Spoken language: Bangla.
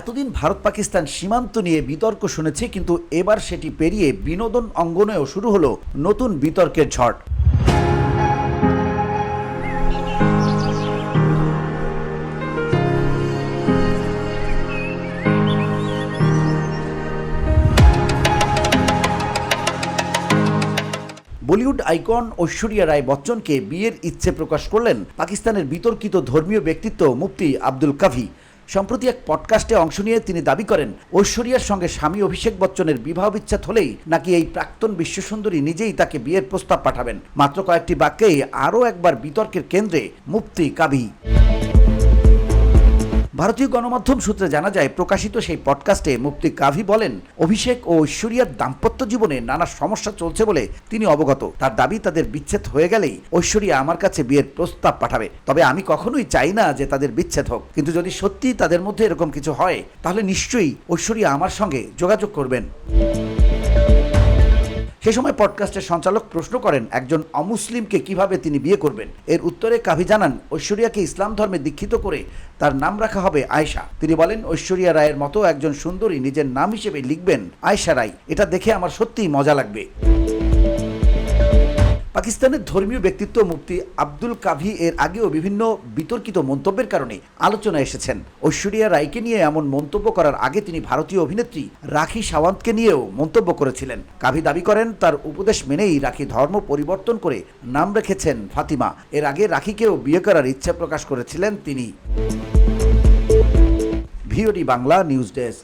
এতদিন ভারত পাকিস্তান সীমান্ত নিয়ে বিতর্ক শুনেছি, কিন্তু এবার সেটি পেরিয়ে বিনোদন অঙ্গনেও শুরু হলো নতুন বিতর্কের ঝড়। বলিউড আইকন ঐশ্বরিয়া রায় বচ্চনকে বিয়ের ইচ্ছে প্রকাশ করলেন পাকিস্তানের বিতর্কিত ধর্মীয় ব্যক্তিত্ব মুফতি আব্দুল কাভি। সম্প্রতি এক পডকাস্টে অংশ নিয়ে তিনি দাবি করেন, ঐশ্বরিয়ার সঙ্গে স্বামী অভিষেক বচ্চনের বিবাহ বিচ্ছেদ হলেই নাকি এই প্রাক্তন বিশ্বসুন্দরী নিজেই তাকে বিয়ের প্রস্তাব পাঠাবেন। মাত্র কয়েকটি বাক্যেই আরও একবার বিতর্কের কেন্দ্রে মুফতি কাভি ভারতীয় গণমাধ্যম সূত্রে জানা যায়, প্রকাশিত সেই পডকাস্টে মুক্তি কাভি বলেন, অভিষেক ও ঐশ্বরিয়ার দাম্পত্য জীবনে নানা সমস্যা চলছে বলে তিনি অবগত। তার দাবি, তাদের বিচ্ছেদ হয়ে গেলেই ঐশ্বরিয়া আমার কাছে বিয়ের প্রস্তাব পাঠাবে। তবে আমি কখনোই চাই না যে তাদের বিচ্ছেদ হোক। কিন্তু যদি সত্যি তাদের মধ্যে এরকম কিছু হয়, তাহলে নিশ্চয়ই ঐশ্বরিয়া আমার সঙ্গে যোগাযোগ করবেন। সে সময় পডকাস্টের সঞ্চালক প্রশ্ন করেন, একজন অমুসলিমকে কীভাবে তিনি বিয়ে করবেন? এর উত্তরে কাভি জানান, ঐশ্বরিয়াকে ইসলাম ধর্মে দীক্ষিত করে তার নাম রাখা হবে আয়শা। তিনি বলেন, ঐশ্বরিয়া রায়ের মতো একজন সুন্দরী নিজের নাম হিসেবে লিখবেন আয়শা রায়। এটা দেখে আমার সত্যিই মজা লাগবে। পাকিস্তানের ধর্মীয় ব্যক্তিত্ব মুফতি আব্দুল কাভি এর আগেও বিভিন্ন বিতর্কিত মন্তব্যের কারণে আলোচনা এসেছেন। ঐশ্বরিয়া রায়কে নিয়ে এমন মন্তব্য করার আগে তিনি ভারতীয় অভিনেত্রী রাখি সাওয়ান্তকে নিয়েও মন্তব্য করেছিলেন। কাভি দাবি করেন, তার উপদেশ মেনেই রাখি ধর্ম পরিবর্তন করে নাম রেখেছেন ফাতিমা। এর আগে রাখিকেও বিয়ে করার ইচ্ছা প্রকাশ করেছিলেন তিনি। VOD Bangla news desk.